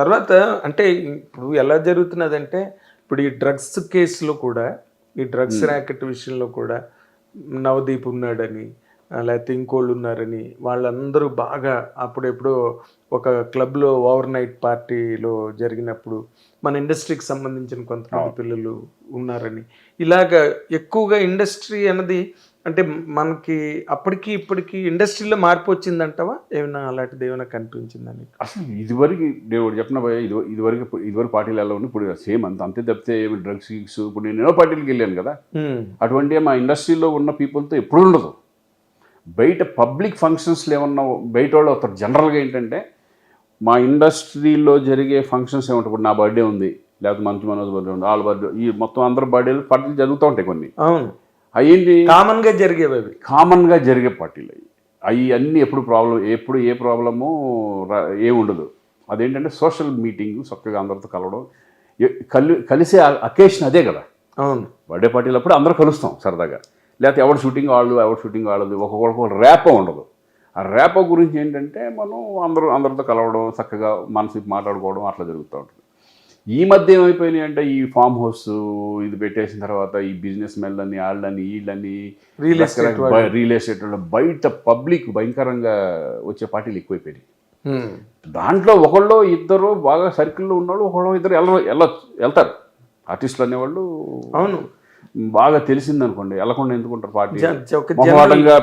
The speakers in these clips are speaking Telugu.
తర్వాత అంటే ఇప్పుడు ఎలా జరుగుతున్నదంటే ఇప్పుడు ఈ డ్రగ్స్ కేసులో కూడా ఈ డ్రగ్స్ ర్యాకెట్ విషయంలో కూడా నవదీప్ ఉన్నాడని లేకపోతే ఇంకోళ్ళు ఉన్నారని వాళ్ళందరూ బాగా అప్పుడెప్పుడు ఒక క్లబ్లో ఓవర్ నైట్ పార్టీలో జరిగినప్పుడు మన ఇండస్ట్రీకి సంబంధించిన కొంతమంది పిల్లలు ఉన్నారని. ఇలాగ ఎక్కువగా ఇండస్ట్రీ అన్నది అంటే మనకి అప్పటికి ఇప్పటికి ఇండస్ట్రీలో మార్పు వచ్చిందంటవా? ఏమైనా అలాంటిది ఏమైనా కనిపించిందని అసలు ఇదివరకు దేవుడు చెప్పిన ఇది ఇదివరకు ఇదివరకు పార్టీలు ఎలా ఉంది ఇప్పుడు సేమ్ అంత అంతే తప్పితే ఏమి డ్రగ్స్ గిగ్స్ ఇప్పుడు నేను ఎన్నో పార్టీలకు వెళ్ళాను కదా. అటువంటి మా ఇండస్ట్రీలో ఉన్న పీపుల్తో ఎప్పుడు ఉండదు. బయట పబ్లిక్ ఫంక్షన్స్లో ఏమన్నా బయట వాళ్ళు అవుతారు జనరల్గా ఏంటంటే మా ఇండస్ట్రీలో జరిగే ఫంక్షన్స్ ఏమంటారు ఇప్పుడు నా బర్త్డే ఉంది లేకపోతే మంచి మనోజ్ బర్త్డే ఉంది వాళ్ళ బర్త్డే ఈ మొత్తం అందరి బర్త్డేలు పార్టీలు జరుగుతూ ఉంటాయి కొన్ని. అవును. అయ్యింది? కామన్గా జరిగేవి అవి. కామన్గా జరిగే పార్టీలు అవి. అవి అన్నీ ఎప్పుడు ప్రాబ్లం ఎప్పుడు ఏ ప్రాబ్లము ఏముండదు అదేంటంటే సోషల్ మీటింగ్ చక్కగా అందరితో కలవడం. కలి కలిసే అకేషన్ అదే కదా. అవును. బర్త్డే పార్టీలు అప్పుడు అందరూ కలుస్తాం సరదాగా. లేకపోతే ఎవరు షూటింగ్ వాళ్ళు ఎవరు షూటింగ్ వాళ్ళది ఒక్కొక్కరికి ర్యాపో ఉండదు. ఆ ర్యాపో గురించి ఏంటంటే మనం అందరూ అందరితో కలవడం చక్కగా మనసు మాట్లాడుకోవడం అట్లా జరుగుతూ ఉంటుంది. ఈ మధ్య ఏమైపోయినాయి అంటే ఈ ఫామ్ హౌస్ ఇది పెట్టేసిన తర్వాత ఈ బిజినెస్ మెన్లని వాళ్ళని వీళ్ళని రియల్ ఎస్టేట్ వాళ్ళు. బయట పబ్లిక్ భయంకరంగా వచ్చే పార్టీలు ఎక్కువైపోయినాయి. దాంట్లో ఒకళ్ళు ఇద్దరు బాగా సర్కిల్లో ఉన్నవాళ్ళు ఒకళ్ళు ఇద్దరు వెళ్ళ వెళ్తారు ఆర్టిస్టులు అనేవాళ్ళు అవును. బాగా తెలిసింది అనుకోండి వెళ్ళకుండా ఎందుకుంటారు పార్టీ?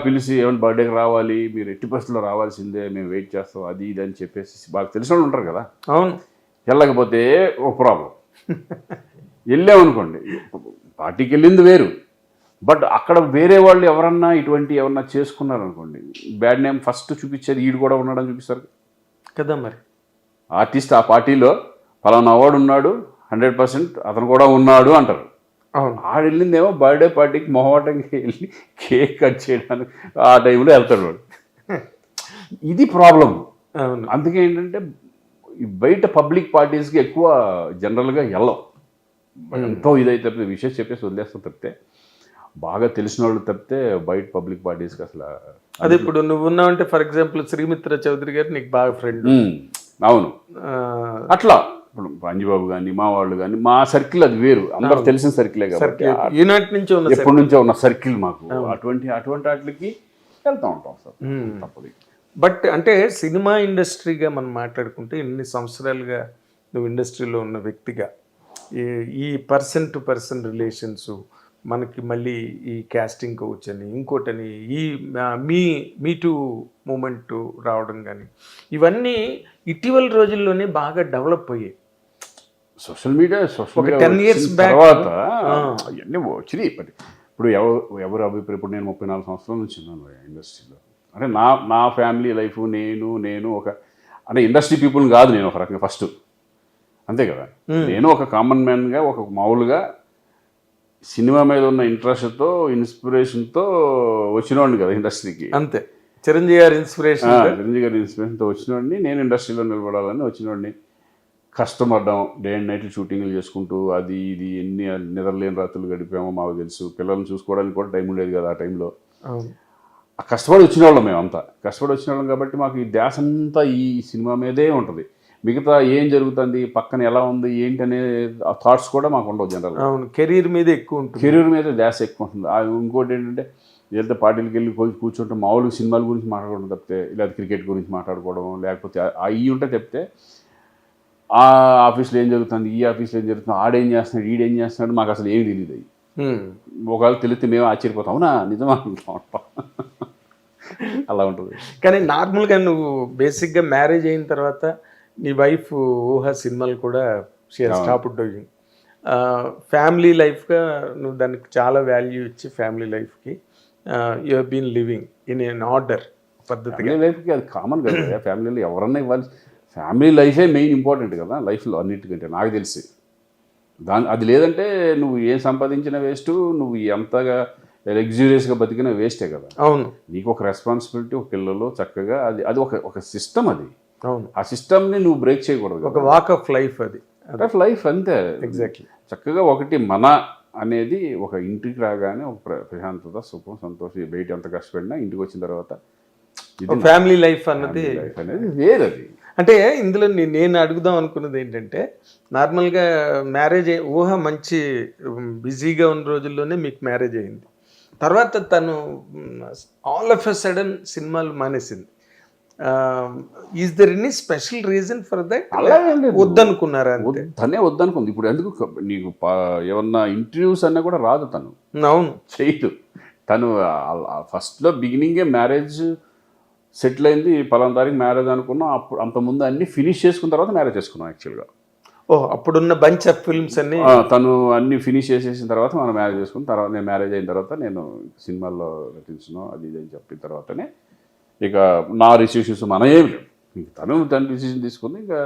పిలిచి ఏమైనా బర్త్డేకి రావాలి మీరు ఎట్టి పరిస్థితుల్లో రావాల్సిందే మేము వెయిట్ చేస్తాం అది ఇది అని చెప్పేసి బాగా తెలిసిన ఉంటారు కదా. అవును. వెళ్ళకపోతే ఒక ప్రాబ్లం. వెళ్ళామనుకోండి పార్టీకి వెళ్ళింది వేరు. బట్ అక్కడ వేరే వాళ్ళు ఎవరన్నా ఇటువంటి ఎవరన్నా చేసుకున్నారనుకోండి బ్యాడ్ నేమ్ ఫస్ట్ చూపించేది ఈడు కూడా ఉన్నాడని చూపిస్తారు. కదా మరి. ఆర్టిస్ట్ ఆ పార్టీలో ఫలానా వాడు ఉన్నాడు హండ్రెడ్ పర్సెంట్ అతను కూడా ఉన్నాడు అంటారు. ఆడు వెళ్ళిందేమో బర్త్డే పార్టీకి మొహమాటంగా వెళ్ళి కేక్ కట్ చేయడానికి ఆ టైంలో వెళ్తాడు వాడు. ఇది ప్రాబ్లం అందుకే ఏంటంటే బయట పబ్లిక్ పార్టీస్కి ఎక్కువ జనరల్గా వెళ్ళం ఎంతో ఇదైతే తప్పితే విషయం చెప్పేసి వదిలేస్తాం తప్పితే బాగా తెలిసిన వాళ్ళు తప్పితే బయట పబ్లిక్ పార్టీస్కి అసలు అదే ఇప్పుడు నువ్వు ఉన్నావంటే ఫర్ ఎగ్జాంపుల్ శ్రీమిత్ర చౌదరి గారు నీకు బాగా ఫ్రెండ్ అవును. అట్లా. ఇప్పుడు అంజిబాబు కానీ మా వాళ్ళు కానీ మా సర్కిల్ అది వేరు. అందరు తెలిసిన సర్కిలే కాబట్టి ఈనాటి నుంచి ఉన్న ఎప్పటి నుంచో ఉన్న సర్కిల్ మాకు. అటువంటి అటువంటి వాటికి వెళ్తూ ఉంటాం సార్. తప్పదు. బట్ అంటే సినిమా ఇండస్ట్రీగా మనం మాట్లాడుకుంటే ఇన్ని సంవత్సరాలుగా నువ్వు ఇండస్ట్రీలో ఉన్న వ్యక్తిగా ఈ ఈ పర్సన్ టు పర్సన్ రిలేషన్స్ మనకి మళ్ళీ ఈ క్యాస్టింగ్ కోచ్ అని ఇంకోటని ఈ మీ మీ టూ మూమెంట్ రావడం కానీ ఇవన్నీ ఇటీవల రోజుల్లోనే బాగా డెవలప్ అయ్యాయి. Social media social media 10 years వచ్చిన back- తర్వాత అవన్నీ వచ్చినాయి ఇప్పుడు ఎవరు ఎవరు అభిప్రాయం? ఇప్పుడు నేను ముప్పై నాలుగు సంవత్సరాల నుంచి ఉన్నాను ఇండస్ట్రీలో. అంటే నా నా ఫ్యామిలీ లైఫ్ నేను నేను ఒక అంటే ఇండస్ట్రీ పీపుల్ కాదు నేను ఒక రకంగా ఫస్ట్. అంతే కదా? నేను ఒక కామన్ మ్యాన్గా ఒక మామూలుగా సినిమా మీద ఉన్న ఇంట్రెస్ట్తో ఇన్స్పిరేషన్తో వచ్చినవాడిని కదా ఇండస్ట్రీకి. అంతే. చిరంజీవి గారి ఇన్స్పిరేషన్ చిరంజీవి గారి ఇన్స్పిరేషన్తో వచ్చినవాడిని నేను ఇండస్ట్రీలో నిలబడాలని వచ్చినవాడిని కష్టపడ్డాం డే అండ్ నైట్ షూటింగ్లు చేసుకుంటూ అది ఇది ఎన్ని నిద్రలేని రాత్రులు గడిపామో మాకు తెలుసు. పిల్లల్ని చూసుకోవడానికి కూడా టైం ఉండేది కదా ఆ టైంలో. కష్టపడి వచ్చిన వాళ్ళం మేమంతా. కష్టపడి వచ్చిన వాళ్ళం కాబట్టి మాకు ఈ ధ్యాస అంతా ఈ సినిమా మీదే ఉంటుంది. మిగతా ఏం జరుగుతుంది పక్కన ఎలా ఉంది ఏంటి అనే థాట్స్ కూడా మాకు ఉండవు జనరల్గా అవును కెరీర్ మీద ఎక్కువ ఉంటుంది. కెరీర్ మీద ధ్యాస ఎక్కువ ఉంటుంది. ఆ ఇంకోటి ఏంటంటే వెళ్తే పార్టీలకు వెళ్ళి కూర్చుంటే మామూలుగా సినిమాల గురించి మాట్లాడుకోవడం తప్పితే లేదా క్రికెట్ గురించి మాట్లాడుకోవడం లేకపోతే అవి ఉంటే తప్పితే ఆ ఆఫీస్లో ఏం జరుగుతుంది ఈ ఆఫీస్లో ఏం జరుగుతుంది ఆడేం చేస్తున్నాడు ఈడేం చేస్తున్నాడు మాకు అసలు ఏమి తెలియదు అవి. ఒకవేళ తెలిస్తే మేము ఆశ్చర్యపోతాం. అవునా? నిజమా? అనుకుంటా ఉంటాం అలా ఉంటుంది. కానీ నార్మల్గా నువ్వు బేసిక్గా మ్యారేజ్ అయిన తర్వాత నీ వైఫ్ ఊహ సినిమాలు కూడా షేర్ స్టాప్ డూయింగ్ ఫ్యామిలీ లైఫ్గా నువ్వు దానికి చాలా వాల్యూ ఇచ్చి ఫ్యామిలీ లైఫ్కి you have been living in an order పద్ధతిగా. లైఫ్కి అది కామన్ కదా ఫ్యామిలీలో ఎవరన్నా ఇవ్వాలి. ఫ్యామిలీ లైఫే మెయిన్ ఇంపార్టెంట్ కదా లైఫ్లో అన్నిటికంటే నాకు తెలిసి. దాని అది లేదంటే నువ్వు ఏం సంపాదించిన వేస్ట్ నువ్వు ఎంతగా లగ్జూరియస్గా బతికిన వేస్టే కదా. అవును. నీకు ఒక రెస్పాన్సిబిలిటీ ఒక పిల్లలు చక్కగా అది అది ఒక ఒక సిస్టమ్ అది. అవును. ఆ సిస్టమ్ని నువ్వు బ్రేక్ చేయకూడదు ఒక వాక్ ఆఫ్ లైఫ్ అది. లైఫ్ అంతే. ఎగ్జాక్ట్లీ చక్కగా ఒకటి మన అనేది ఒక ఇంటికి రాగానే ఒక ప్ర- ప్రశాంతత సుఖం సంతోషం బయట ఎంత కష్టపడినా ఇంటికి వచ్చిన తర్వాత ఫ్యామిలీ లైఫ్ అన్నది లైఫ్ అనేది వేరది. అంటే ఇందులో నేను అడుగుదాం అనుకున్నది ఏంటంటే నార్మల్గా మ్యారేజ్ ఊహ మంచి బిజీగా ఉన్న రోజుల్లోనే మీకు మ్యారేజ్ అయింది. తర్వాత తను ఆల్ ఆఫ్ ఎ సడన్ సినిమాలు మానేసింది. Is there any special reason for that. వద్దనుకున్నారా తనే వద్దనుకుంది. ఇప్పుడు ఎందుకు నీకు ఏమన్నా ఇంటర్వ్యూస్ అన్నా కూడా రాదు తను. అవును. చేయదు. తను ఫస్ట్లో బిగినింగే మ్యారేజ్ సెటిల్ అయింది. పలానా తారీఖు మ్యారేజ్ అనుకున్నాం. అప్పుడు అంతకుముందు అన్ని ఫినిష్ చేసుకున్న తర్వాత మ్యారేజ్ చేసుకున్నాం యాక్చువల్గా ఓ అప్పుడున్న బంచ్ ఆఫ్ ఫిల్మ్స్ అన్ని తను అన్ని ఫినిష్ చేసేసిన తర్వాత మనం మ్యారేజ్ చేసుకున్న తర్వాత నేను మ్యారేజ్ అయిన తర్వాత నేను సినిమాల్లో నటించను అది ఇది అని చెప్పిన తర్వాతనే ఇక నా రిసీవ్స్ మన ఏమి ఇంక తను తన డిసిషన్ తీసుకుంది ఇంకా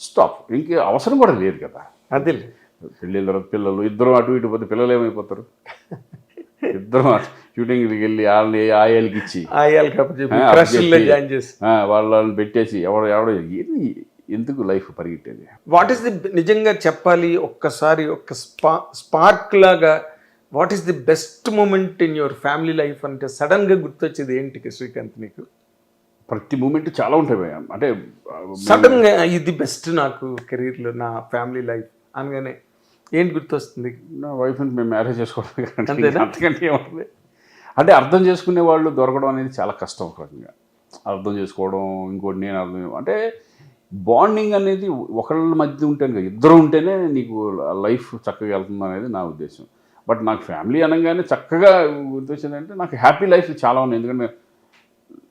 స్టాప్ ఇంక అవసరం కూడా లేదు కదా. అదే. పెళ్ళిన తర్వాత పిల్లలు ఇద్దరు అటు ఇటు పోతే పిల్లలు ఏమైపోతారు? ఇద్దరు షూటింగ్కి వెళ్ళి వాళ్ళని ఆయాలకి ఇచ్చి. ఆయాలి కాబట్టి ఆ, క్రష్లో అప్పచెప్పి, జాయిన్ చేసి. ఆ, వాళ్ళని పెట్టేసి ఎవడు ఎవడో ఎందుకు లైఫ్ పరిగెట్టేది? వాట్ ఈస్ ది నిజంగా చెప్పాలి ఒక్కసారి ఒక్క స్పా స్పార్క్ లాగా what is the best moment in your family life అంటే సడన్గా గుర్తొచ్చేది ఏంటి శ్రీకాంత్ నీకు? ప్రతి మూమెంట్ చాలా ఉంటాయి. అంటే ఆ, సడన్గా ఇది బెస్ట్ నాకు కెరీర్లో నా ఫ్యామిలీ లైఫ్ అనగానే ఏంటి గుర్తొస్తుంది? నా వైఫ్ని మేము మ్యారేజ్ చేసుకోవడం? అంతకంటే ఏముంటుంది అంటే అర్థం చేసుకునే వాళ్ళు దొరకడం అనేది చాలా కష్టం ఒక రకంగా. అర్థం చేసుకోవడం ఇంకోటి నేను అర్థం అంటే బాండింగ్ అనేది ఒకళ్ళ మధ్య ఉంటేనే కదా ఇద్దరు ఉంటేనే నీకు లైఫ్ చక్కగా వెళ్తుంది అనేది నా ఉద్దేశం. బట్ నాకు ఫ్యామిలీ అనగానే చక్కగా గుర్తొచ్చిందంటే నాకు హ్యాపీ లైఫ్ చాలా ఉన్నాయి. ఎందుకంటే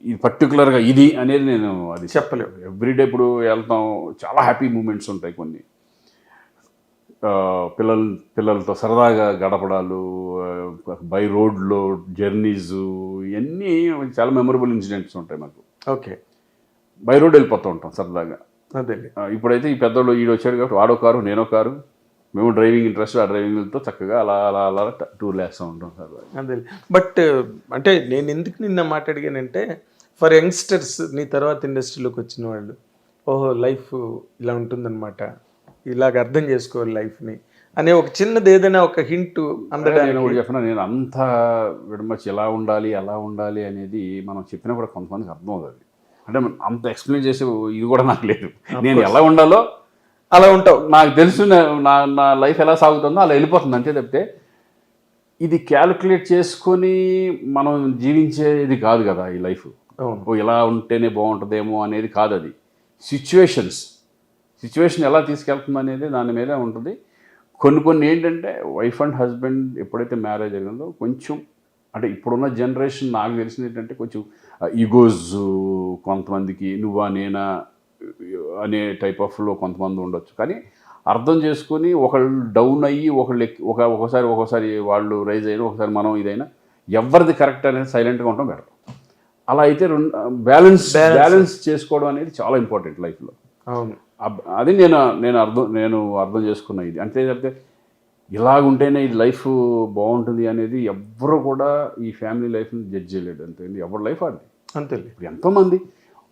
ఇది పర్టికులర్గా ఇది అనేది నేను అది చెప్పలేవు. ఎవ్రీడే ఇప్పుడు వెళ్తాం చాలా హ్యాపీ మూమెంట్స్ ఉంటాయి కొన్ని. పిల్లల పిల్లలతో సరదాగా గడపడాలు బై రోడ్లో జర్నీస్ ఇవన్నీ చాలా మెమరబుల్ ఇన్సిడెంట్స్ ఉంటాయి మాకు. ఓకే. బై రోడ్ వెళ్ళిపోతూ ఉంటాం సరదాగా. అదే ఇప్పుడైతే ఈ పెద్దోళ్ళు ఈడు వచ్చాడు కాబట్టి వాడో కారు నేనో కారు మేము డ్రైవింగ్ ఇంట్రెస్ట్ ఆ డ్రైవింగ్తో చక్కగా అలా అలా అలా టూర్ వేస్తూ ఉంటాం సరదాగా. అదే బట్ అంటే నేను ఎందుకు నిన్న మాట్లాడిగానంటే ఫర్ యంగ్స్టర్స్ నీ తర్వాత ఇండస్ట్రీలోకి వచ్చిన వాళ్ళు ఓహో లైఫ్ ఇలా ఉంటుందన్నమాట. ఇలాగ అర్థం చేసుకోవాలి లైఫ్ని అనే ఒక చిన్నది ఏదైనా ఒక హింట్ అందడానికి. చెప్పిన నేను అంత విడమచ్చి ఎలా ఉండాలి ఎలా ఉండాలి అనేది మనం చెప్పినా కూడా కొంతమందికి అర్థం అవుతుంది అంటే అంత ఎక్స్ప్లెయిన్ చేసే ఇది కూడా నాకు లేదు. నేను ఎలా ఉండాలో అలా ఉంటావు. నాకు తెలుసు నా- నా లైఫ్ ఎలా సాగుతుందో అలా వెళ్ళిపోతుంది అంతే తప్పితే ఇది క్యాలిక్యులేట్ చేసుకొని మనం జీవించేది కాదు కదా ఈ లైఫ్ ఇలా ఉంటేనే బాగుంటుందేమో అనేది కాదు అది. సిచ్యువేషన్స్ సిచ్యువేషన్ ఎలా తీసుకెళ్తుంది అనేది దాని మీద ఉంటుంది. కొన్ని కొన్ని ఏంటంటే వైఫ్ అండ్ హస్బెండ్ ఎప్పుడైతే మ్యారేజ్ జరిగిందో కొంచెం అంటే ఇప్పుడున్న జనరేషన్ నాకు తెలిసింది ఏంటంటే కొంచెం ఈగోస్ కొంతమందికి నువ్వా నేనా అనే టైప్ ఆఫ్లో కొంతమంది ఉండొచ్చు. కానీ అర్థం చేసుకొని ఒకళ్ళు డౌన్ అయ్యి ఒకళ్ళు ఒక ఒకసారి ఒకసారి వాళ్ళు రైజ్ అయినా ఒకసారి మనం ఇదైనా ఎవరిది కరెక్ట్ అనేది సైలెంట్గా ఉండటం బెటర్ అలా అయితే రెండు బ్యాలెన్స్ బ్యాలెన్స్ చేసుకోవడం అనేది చాలా ఇంపార్టెంట్ లైఫ్లో అవును. అది నేను నేను అర్థం నేను అర్థం చేసుకున్న ఇది. అంతే తప్పితే ఇలాగుంటేనే ఈ లైఫ్ బాగుంటుంది అనేది ఎవ్వరు కూడా ఈ ఫ్యామిలీ లైఫ్ని జడ్జ్ చేయలేడు అంతే ఎవరి లైఫ్ అది? ఇప్పుడు ఎంతోమంది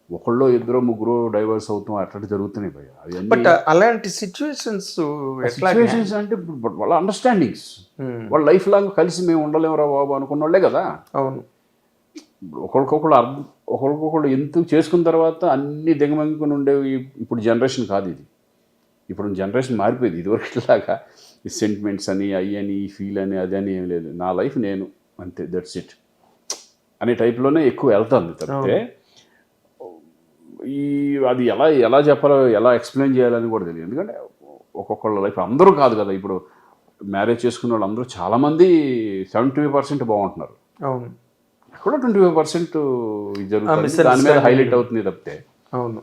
ఒకళ్ళు ఇద్దరు ముగ్గురు డైవర్స్ అవుతాం అట్లా జరుగుతున్నాయి అన్ని బట్ అలాంటి సిచ్యువేషన్స్ సిచ్యువేషన్స్ అంటే వాళ్ళ అండర్స్టాండింగ్స్. వాళ్ళ లైఫ్ లాంగ్ కలిసి మేము ఉండలేమురా బాబు అనుకున్న వాళ్ళే కదా. అవును. ఒకరికొకళ్ళు అర్థం ఒకరికొకళ్ళు ఎందుకు చేసుకున్న తర్వాత అన్ని దిగమంగుకొని ఉండేవి ఇప్పుడు జనరేషన్ కాదు ఇది. ఇప్పుడు జనరేషన్ మారిపోయింది ఇదివరకు ఇలాగా ఈ సెంటిమెంట్స్ అని అయ్యి అని ఈ ఫీల్ అని అది అని ఏం లేదు. నా లైఫ్ నేను అంతే దట్స్ ఇట్ అనే టైప్లోనే ఎక్కువ వెళ్తుంది తప్పితే ఈ అది ఎలా ఎలా చెప్పాలో ఎలా ఎక్స్ప్లెయిన్ చేయాలని కూడా తెలియదు. ఎందుకంటే ఒక్కొక్కళ్ళ లైఫ్ అందరూ కాదు కదా. ఇప్పుడు మ్యారేజ్ చేసుకున్న వాళ్ళు అందరూ చాలామంది సెవెంటీ ఫైవ్ పర్సెంట్ బాగుంటున్నారు. అవును. కూడా ట్వంటీ ఫైవ్ పర్సెంట్ జరుగుతుంది. దాని మీద. హైలైట్ అవుతుంది తప్పితే. అవును.